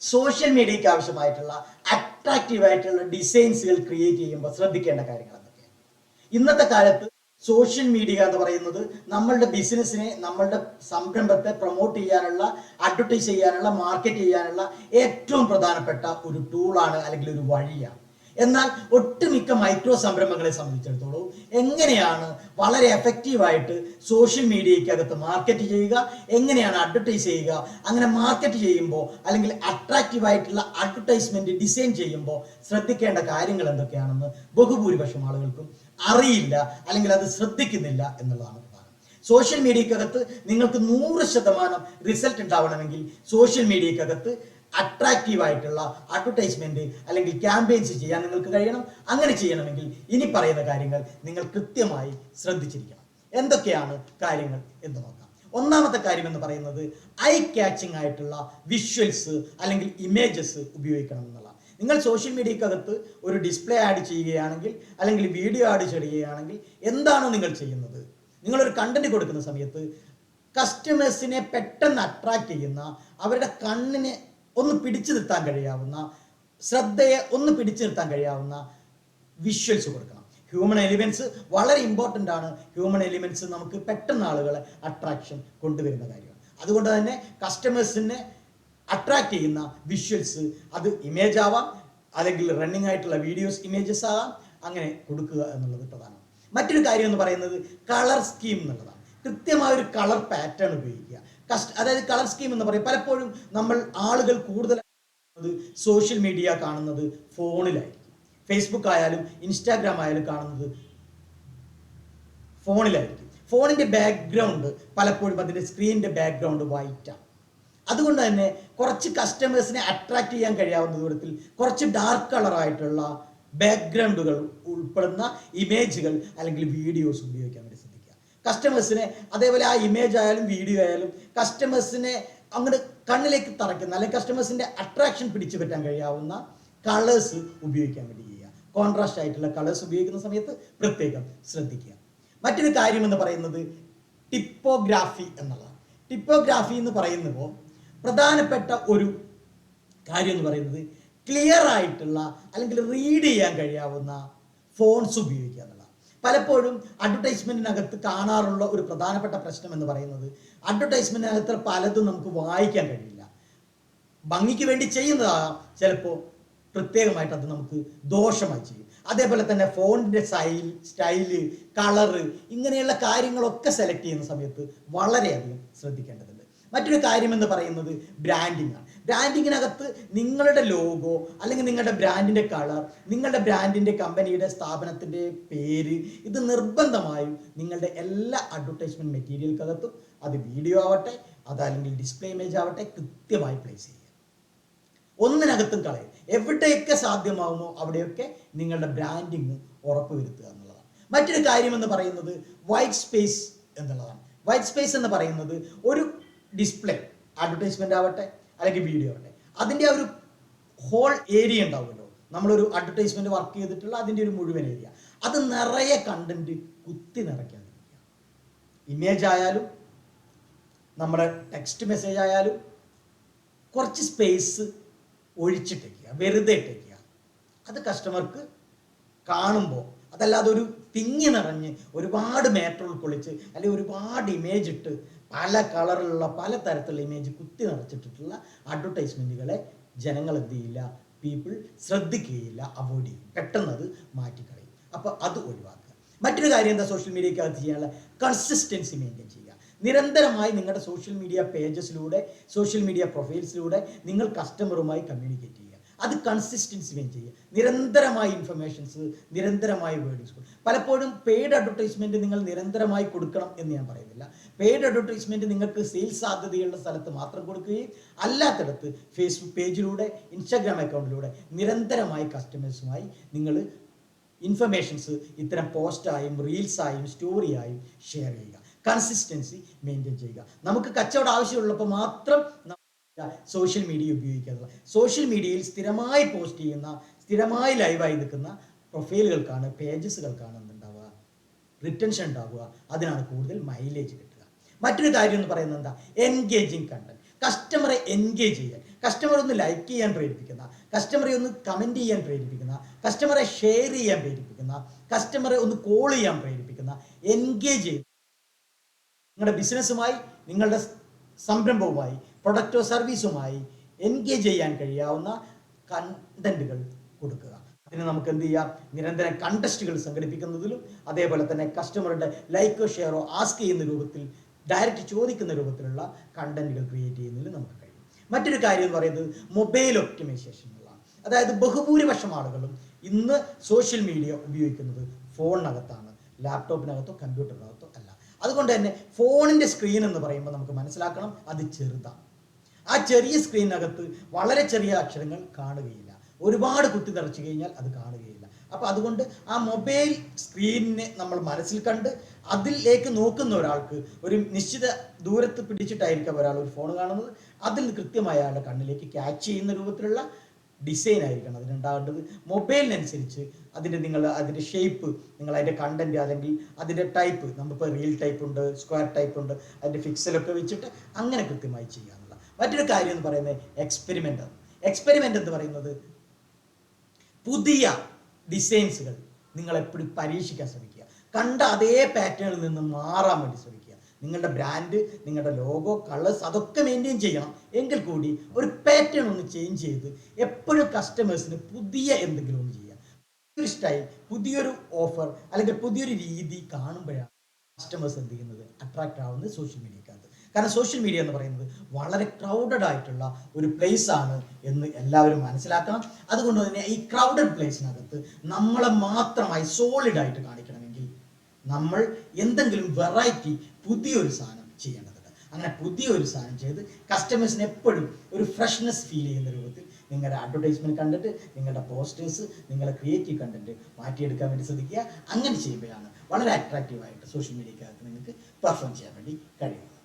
Social മീഡിയയ്ക്ക് ആവശ്യമായിട്ടുള്ള attractive ആയിട്ടുള്ള ഡിസൈൻസുകൾ create ചെയ്യുമ്പോൾ ശ്രദ്ധിക്കേണ്ട കാര്യങ്ങൾ എന്തൊക്കെയാണ്? ഇന്നത്തെ കാലത്ത് സോഷ്യൽ മീഡിയ എന്ന് പറയുന്നത് നമ്മളുടെ ബിസിനസ്സിനെ നമ്മളുടെ സംരംഭത്തെ പ്രൊമോട്ട് ചെയ്യാനുള്ള അഡ്വർട്ടൈസ് ചെയ്യാനുള്ള മാർക്കറ്റ് ചെയ്യാനുള്ള ഏറ്റവും പ്രധാനപ്പെട്ട ഒരു ടൂളാണ് അല്ലെങ്കിൽ ഒരു വഴിയാണ്. എന്നാൽ ഒട്ടുമിക്ക മൈക്രോ സംരംഭങ്ങളെ സംബന്ധിച്ചിടത്തോളം എങ്ങനെയാണ് വളരെ എഫക്റ്റീവായിട്ട് സോഷ്യൽ മീഡിയയ്ക്കകത്ത് മാർക്കറ്റ് ചെയ്യുക എങ്ങനെയാണ് അഡ്വർടൈസ് ചെയ്യുക അങ്ങനെ മാർക്കറ്റ് ചെയ്യുമ്പോൾ അല്ലെങ്കിൽ അട്രാക്റ്റീവായിട്ടുള്ള അഡ്വർടൈസ്മെന്റ് ഡിസൈൻ ചെയ്യുമ്പോൾ ശ്രദ്ധിക്കേണ്ട കാര്യങ്ങൾ എന്തൊക്കെയാണെന്ന് ബഹുഭൂരിപക്ഷം ആളുകൾക്കും അറിയില്ല അല്ലെങ്കിൽ അത് ശ്രദ്ധിക്കുന്നില്ല എന്നുള്ളതാണ് സോഷ്യൽ മീഡിയക്കകത്ത് നിങ്ങൾക്ക് നൂറ് ശതമാനം റിസൾട്ട് ഉണ്ടാവണമെങ്കിൽ സോഷ്യൽ മീഡിയക്കകത്ത് അട്രാക്റ്റീവ് ആയിട്ടുള്ള അഡ്വർടൈസ്മെന്റ് അല്ലെങ്കിൽ ക്യാമ്പയിൻസ് ചെയ്യാൻ നിങ്ങൾക്ക് കഴിയണം. അങ്ങനെ ചെയ്യണമെങ്കിൽ ഇനി പറയുന്ന കാര്യങ്ങൾ നിങ്ങൾ കൃത്യമായി ശ്രദ്ധിച്ചിരിക്കണം. എന്തൊക്കെയാണ് കാര്യങ്ങൾ എന്ന് നോക്കാം. ഒന്നാമത്തെ കാര്യം എന്ന് പറയുന്നത് ഐ ക്യാച്ചിങ് ആയിട്ടുള്ള വിഷ്വൽസ് അല്ലെങ്കിൽ ഇമേജസ് ഉപയോഗിക്കണം എന്നുള്ളതാണ്. നിങ്ങൾ സോഷ്യൽ മീഡിയക്കകത്ത് ഒരു ഡിസ്പ്ലേ ആഡ് ചെയ്യുകയാണെങ്കിൽ അല്ലെങ്കിൽ വീഡിയോ ആഡ് ചെയ്യുകയാണെങ്കിൽ എന്താണോ നിങ്ങൾ ചെയ്യുന്നത്? നിങ്ങളൊരു കണ്ടന്റ് കൊടുക്കുന്ന സമയത്ത് കസ്റ്റമേഴ്സിനെ പെട്ടെന്ന് അട്രാക്ട് ചെയ്യുന്ന അവരുടെ കണ്ണിനെ ഒന്ന് പിടിച്ചു നിർത്താൻ കഴിയാവുന്ന ശ്രദ്ധയെ ഒന്ന് പിടിച്ചു നിർത്താൻ കഴിയാവുന്ന വിഷ്വൽസ് കൊടുക്കണം. ഹ്യൂമൻ എലിമെന്റ്സ് വളരെ ഇമ്പോർട്ടന്റ് ആണ്. ഹ്യൂമൻ എലിമെന്റ്സ് നമുക്ക് പെട്ടെന്ന് ആളുകളെ അട്രാക്ഷൻ കൊണ്ടുവരുന്ന കാര്യമാണ്. അതുകൊണ്ട് തന്നെ കസ്റ്റമേഴ്സിനെ അട്രാക്ട് ചെയ്യുന്ന വിഷ്വൽസ് അത് ഇമേജ് ആവാം അല്ലെങ്കിൽ റണ്ണിങ് ആയിട്ടുള്ള വീഡിയോസ് ഇമേജസ് ആവാം അങ്ങനെ കൊടുക്കുക എന്നുള്ളത് പ്രധാനമാണ് മറ്റൊരു കാര്യം എന്ന് പറയുന്നത് കളർ സ്കീം എന്നുള്ളതാണ്. കൃത്യമായ ഒരു കളർ പാറ്റേൺ ഉപയോഗിക്കുക. കസ്റ്റ് അതായത് കളർ സ്കീം എന്ന് പറയും. പലപ്പോഴും നമ്മൾ ആളുകൾ കൂടുതൽ സോഷ്യൽ മീഡിയ കാണുന്നത് ഫോണിലായിരിക്കും. ഫേസ്ബുക്ക് ആയാലും ഇൻസ്റ്റാഗ്രാം ആയാലും കാണുന്നത് ഫോണിലായിരിക്കും. ഫോണിന്റെ ബാക്ക്ഗ്രൗണ്ട് പലപ്പോഴും അതിന്റെ സ്ക്രീനിന്റെ ബാക്ക്ഗ്രൗണ്ട് വൈറ്റാണ് അതുകൊണ്ട് തന്നെ കുറച്ച് കസ്റ്റമേഴ്സിനെ അട്രാക്ട് ചെയ്യാൻ കഴിയാവുന്ന ദൂരത്തിൽ കുറച്ച് ഡാർക്ക് കളറായിട്ടുള്ള ബാക്ക്ഗ്രൗണ്ടുകൾ ഉൾപ്പെടുന്ന ഇമേജുകൾ അല്ലെങ്കിൽ വീഡിയോസ് ഉപയോഗിക്കാൻ വേണ്ടി കസ്റ്റമേഴ്സിനെ അതേപോലെ ആ ഇമേജ് ആയാലും വീഡിയോ ആയാലും കസ്റ്റമേഴ്സിനെ അങ്ങോട്ട് കണ്ണിലേക്ക് തറയ്ക്കുന്ന അല്ലെങ്കിൽ കസ്റ്റമേഴ്സിന്റെ അട്രാക്ഷൻ പിടിച്ചു പറ്റാൻ കഴിയാവുന്ന കളേഴ്സ് ഉപയോഗിക്കാൻ വേണ്ടി ചെയ്യുക. കോൺട്രാസ്റ്റ് ആയിട്ടുള്ള കളേഴ്സ് ഉപയോഗിക്കുന്ന സമയത്ത് പ്രത്യേകം ശ്രദ്ധിക്കുക. മറ്റൊരു കാര്യം എന്ന് പറയുന്നത് ടിപ്പോഗ്രാഫി എന്നുള്ളതാണ്. ടിപ്പോഗ്രാഫി എന്ന് പറയുമ്പോൾ പ്രധാനപ്പെട്ട ഒരു കാര്യം എന്ന് പറയുന്നത് ക്ലിയർ ആയിട്ടുള്ള അല്ലെങ്കിൽ റീഡ് ചെയ്യാൻ കഴിയാവുന്ന ഫോൺസ് ഉപയോഗിക്കുക പലപ്പോഴും അഡ്വർടൈസ്മെന്റിനകത്ത് കാണാറുള്ള ഒരു പ്രധാനപ്പെട്ട പ്രശ്നം എന്ന് പറയുന്നത് അഡ്വർടൈസ്മെന്റിനകത്ത് പലതും നമുക്ക് വായിക്കാൻ കഴിയില്ല. ഭംഗിക്ക് വേണ്ടി ചെയ്യുന്നതാകാം ചിലപ്പോൾ പ്രത്യേകമായിട്ട് അത് നമുക്ക് ദോഷമായി ചെയ്യും. അതേപോലെ തന്നെ ഫോണിന്റെ സ്റ്റൈൽ സ്റ്റൈൽ കളറ് ഇങ്ങനെയുള്ള കാര്യങ്ങളൊക്കെ സെലക്ട് ചെയ്യുന്ന സമയത്ത് വളരെയധികം ശ്രദ്ധിക്കേണ്ടതുണ്ട്. മറ്റൊരു കാര്യം എന്ന് പറയുന്നത് ബ്രാൻഡിംഗ് ആണ്. ബ്രാൻഡിങ്ങിനകത്ത് നിങ്ങളുടെ ലോഗോ അല്ലെങ്കിൽ നിങ്ങളുടെ ബ്രാൻഡിന്റെ കളർ നിങ്ങളുടെ ബ്രാൻഡിന്റെ കമ്പനിയുടെ സ്ഥാപനത്തിന്റെ പേര് ഇത് നിർബന്ധമായും നിങ്ങളുടെ എല്ലാ അഡ്വർടൈസ്മെന്റ് മെറ്റീരിയൽക്കകത്തും അത് വീഡിയോ ആവട്ടെ അതല്ലെങ്കിൽ ഡിസ്പ്ലേ ഇമേജ് ആവട്ടെ കൃത്യമായി പ്ലേസ് ചെയ്യുക. ഒന്നിനകത്തും കളയും എവിടെയൊക്കെ സാധ്യമാകുമോ അവിടെയൊക്കെ നിങ്ങളുടെ ബ്രാൻഡിങ് ഉറപ്പുവരുത്തുക എന്നുള്ളതാണ്. മറ്റൊരു കാര്യം എന്ന് പറയുന്നത് വൈറ്റ് സ്പേസ് എന്നുള്ളതാണ്. വൈറ്റ് സ്പേസ് എന്ന് പറയുന്നത് ഒരു ഡിസ്പ്ലേ അഡ്വർടൈസ്മെന്റ് ആവട്ടെ അല്ലെങ്കിൽ വീഡിയോ ആവട്ടെ. അതിന്റെ ആ ഒരു ഹോൾ ഏരിയ ഉണ്ടാവുമല്ലോ. നമ്മളൊരു അഡ്വർടൈസ്മെന്റ് വർക്ക് ചെയ്തിട്ടുള്ള അതിന്റെ ഒരു മുഴുവൻ ഏരിയ അത് നിറയെ കണ്ടന്റ് കുത്തി നിറയ്ക്കാതിരിക്കുക. ഇമേജ് ആയാലും നമ്മുടെ ടെക്സ്റ്റ് മെസ്സേജ് ആയാലും കുറച്ച് സ്പേസ് ഒഴിച്ചിട്ടേക്കുക വെറുതെ ഇട്ടേക്കുക. അത് കസ്റ്റമർക്ക് കാണുമ്പോൾ അതല്ലാതെ ഒരു തിങ്ങി നിറഞ്ഞ് ഒരുപാട് മേറ്റർ ഉൾക്കൊള്ളിച്ച് അല്ലെങ്കിൽ ഒരുപാട് ഇമേജ് ഇട്ട് പല കളറിലുള്ള പല തരത്തിലുള്ള ഇമേജ് കുത്തി നിറച്ചിട്ടിട്ടുള്ള അഡ്വർടൈസ്മെന്റുകളെ ജനങ്ങൾ എന്ത് ചെയ്യില്ല? പീപ്പിൾ ശ്രദ്ധിക്കുകയില്ല അവോയ്ഡ് ചെയ്യും. പെട്ടെന്ന് അത് മാറ്റിക്കളയും. അപ്പോൾ അത് ഒഴിവാക്കുക. മറ്റൊരു കാര്യം എന്താ സോഷ്യൽ മീഡിയക്കകത്ത് ചെയ്യാനുള്ള കൺസിസ്റ്റൻസി മെയിന്റെയിൻ ചെയ്യുക. നിരന്തരമായി നിങ്ങളുടെ സോഷ്യൽ മീഡിയ പേജസിലൂടെ സോഷ്യൽ മീഡിയ പ്രൊഫൈൽസിലൂടെ നിങ്ങൾ കസ്റ്റമറുമായി കമ്മ്യൂണിക്കേറ്റ് ചെയ്യുക. അത് കൺസിസ്റ്റൻസി മെയിൻ ചെയ്യുക. നിരന്തരമായ ഇൻഫർമേഷൻസ് നിരന്തരമായ വേർഡിങ്സ് പലപ്പോഴും പെയ്ഡ് അഡ്വർടൈസ്മെന്റ് നിങ്ങൾ നിരന്തരമായി കൊടുക്കണം എന്ന് ഞാൻ പറയുന്നില്ല. പെയ്ഡ് അഡ്വർടൈസ്മെന്റ് നിങ്ങൾക്ക് സെയിൽസ് സാധ്യതയുള്ള സ്ഥലത്ത് മാത്രം കൊടുക്കുകയും അല്ലാത്തടത്ത് ഫേസ്ബുക്ക് പേജിലൂടെ ഇൻസ്റ്റാഗ്രാം അക്കൗണ്ടിലൂടെ നിരന്തരമായി കസ്റ്റമേഴ്സുമായി നിങ്ങൾ ഇൻഫർമേഷൻസ് ഇത്തരം പോസ്റ്റായും റീൽസായും സ്റ്റോറിയായും ഷെയർ ചെയ്യുക. കൺസിസ്റ്റൻസി മെയിന്റെയിൻ ചെയ്യുക. നമുക്ക് കച്ചവടം ആവശ്യമുള്ളപ്പോൾ മാത്രം സോഷ്യൽ മീഡിയ ഉപയോഗിക്കുക സോഷ്യൽ മീഡിയയിൽ സ്ഥിരമായി പോസ്റ്റ് ചെയ്യുന്ന സ്ഥിരമായി ലൈവായി നിൽക്കുന്ന പ്രൊഫൈലുകൾക്കാണ് പേജസുകൾക്കാണ് എന്തുണ്ടാവുക റിട്ടൻഷൻ ഉണ്ടാവുക. അതിനാണ് കൂടുതൽ മൈലേജ് കിട്ടുക. മറ്റൊരു കാര്യം എന്ന് പറയുന്നത് എന്താ? എൻഗേജിങ് കണ്ടന്റ് കസ്റ്റമറെ എൻഗേജ് ചെയ്യാൻ. കസ്റ്റമറെ ഒന്ന് ലൈക്ക് ചെയ്യാൻ പ്രേരിപ്പിക്കുന്ന. കസ്റ്റമറെ ഒന്ന് കമന്റ് ചെയ്യാൻ പ്രേരിപ്പിക്കുന്ന. കസ്റ്റമറെ ഷെയർ ചെയ്യാൻ പ്രേരിപ്പിക്കുന്ന. കസ്റ്റമറെ ഒന്ന് കോൾ ചെയ്യാൻ പ്രേരിപ്പിക്കുന്ന. എൻഗേജ് ചെയ്യുന്ന നിങ്ങളുടെ ബിസിനസ്സുമായി നിങ്ങളുടെ സംരംഭവുമായി പ്രൊഡക്റ്റോ സർവീസുമായി എൻഗേജ് ചെയ്യാൻ കഴിയാവുന്ന കണ്ടന്റുകൾ കൊടുക്കുക. അതിന് നമുക്ക് എന്ത് ചെയ്യാം? നിരന്തരം കണ്ടസ്റ്റുകൾ സംഘടിപ്പിക്കുന്നതിലും അതേപോലെ തന്നെ കസ്റ്റമറുടെ ലൈക്കോ ഷെയറോ ആസ്ക് ചെയ്യുന്ന രൂപത്തിൽ ഡയറക്റ്റ് ചോദിക്കുന്ന രൂപത്തിലുള്ള കണ്ടന്റുകൾ ക്രിയേറ്റ് ചെയ്യുന്നതിലും നമുക്ക് കഴിയും. മറ്റൊരു കാര്യം എന്ന് പറയുന്നത് മൊബൈൽ ഒപ്റ്റിമൈസേഷൻ എന്നുള്ളതാണ് അതായത് ബഹുഭൂരിപക്ഷം ആളുകളും ഇന്ന് സോഷ്യൽ മീഡിയ ഉപയോഗിക്കുന്നത് ഫോണിനകത്താണ് ലാപ്ടോപ്പിനകത്തോ കമ്പ്യൂട്ടറിനകത്തോ അല്ല. അതുകൊണ്ട് തന്നെ ഫോണിന്റെ സ്ക്രീൻ എന്ന് പറയുമ്പോൾ നമുക്ക് മനസ്സിലാക്കണം അത് ചെറുതാണ്. ആ ചെറിയ സ്ക്രീനകത്ത് വളരെ ചെറിയ അക്ഷരങ്ങൾ കാണുകയില്ല. ഒരുപാട് കുത്തി നിറച്ചു കഴിഞ്ഞാൽ അത് കാണുകയില്ല. അപ്പോൾ അതുകൊണ്ട് ആ മൊബൈൽ സ്ക്രീനിനെ നമ്മൾ മനസ്സിൽ കണ്ട് അതിലേക്ക് നോക്കുന്ന ഒരാൾക്ക് ഒരു നിശ്ചിത ദൂരത്ത് പിടിച്ചിട്ടായിരിക്കും ഒരാൾ ഒരു ഫോൺ കാണുന്നത്. അതിൽ കൃത്യമായ അയാളുടെ കണ്ണിലേക്ക് ക്യാച്ച് ചെയ്യുന്ന രൂപത്തിലുള്ള ഡിസൈൻ ആയിരിക്കണം. അതിനുണ്ടാകേണ്ടത് മൊബൈലിനനുസരിച്ച് അതിന്റെ നിങ്ങൾ അതിന്റെ ഷേപ്പ് നിങ്ങൾ അതിന്റെ കണ്ടന്റ് അല്ലെങ്കിൽ അതിന്റെ ടൈപ്പ് നമ്മളിപ്പോൾ റിയൽ ടൈപ്പ് ഉണ്ട് സ്ക്വയർ ടൈപ്പ് ഉണ്ട് അതിന്റെ ഫിക്സലൊക്കെ വെച്ചിട്ട് അങ്ങനെ കൃത്യമായി ചെയ്യാന്നുള്ള മറ്റൊരു കാര്യം എന്ന് പറയുന്നത് എക്സ്പെരിമെന്റ് ആണ്. എക്സ്പെരിമെന്റ് എന്ന് പറയുന്നത് പുതിയ ഡിസൈൻസുകൾ നിങ്ങൾ എപ്പോഴും പരീക്ഷിക്കാൻ ശ്രമിക്കുക. കണ്ട അതേ പാറ്റേണിൽ നിന്ന് മാറാൻ വേണ്ടി ശ്രമിക്കുക. നിങ്ങളുടെ ബ്രാൻഡ് നിങ്ങളുടെ ലോഗോ കളേഴ്സ് അതൊക്കെ മെയിന്റെയിൻ ചെയ്യണം. എങ്കിൽ കൂടി ഒരു പാറ്റേൺ ഒന്ന് ചേഞ്ച് ചെയ്ത് എപ്പോഴും കസ്റ്റമേഴ്സിന് പുതിയ എന്തെങ്കിലും ഒന്ന് ചെയ്യുക പുതിയൊരു സ്റ്റൈൽ പുതിയൊരു ഓഫർ അല്ലെങ്കിൽ പുതിയൊരു രീതി കാണുമ്പോഴാണ് കസ്റ്റമേഴ്സ് എന്ത് ചെയ്യുന്നത്? അട്രാക്റ്റ് ആവുന്നത് സോഷ്യൽ മീഡിയക്കകത്ത് കാരണം സോഷ്യൽ മീഡിയ എന്ന് പറയുന്നത് വളരെ ക്രൗഡഡ് ആയിട്ടുള്ള ഒരു പ്ലേസ് ആണ് എന്ന് എല്ലാവരും മനസ്സിലാക്കണം. അതുകൊണ്ട് തന്നെ ഈ ക്രൗഡഡ് പ്ലേസിനകത്ത് നമ്മളെ മാത്രമായി സോളിഡ് ആയിട്ട് കാണിക്കണമെങ്കിൽ നമ്മൾ എന്തെങ്കിലും വെറൈറ്റി പുതിയൊരു സാധനം ചെയ്യേണ്ടതുണ്ട്. അങ്ങനെ പുതിയൊരു സാധനം ചെയ്ത് കസ്റ്റമേഴ്സിന് എപ്പോഴും ഒരു ഫ്രഷ്നെസ് ഫീൽ ചെയ്യുന്ന രൂപത്തിൽ നിങ്ങളുടെ അഡ്വർടൈസ്മെന്റ് കണ്ടിട്ട് നിങ്ങളുടെ പോസ്റ്റേഴ്സ് നിങ്ങളുടെ ക്രിയേറ്റീവ് കണ്ടന്റ് മാറ്റിയെടുക്കാൻ വേണ്ടി ശ്രദ്ധിക്കുക. അങ്ങനെ ചെയ്യുമ്പോഴാണ് വളരെ അട്രാക്റ്റീവ് ആയിട്ട് സോഷ്യൽ മീഡിയക്കകത്ത് നിങ്ങൾക്ക് പെർഫോം ചെയ്യാൻ വേണ്ടി കഴിയുന്നത്.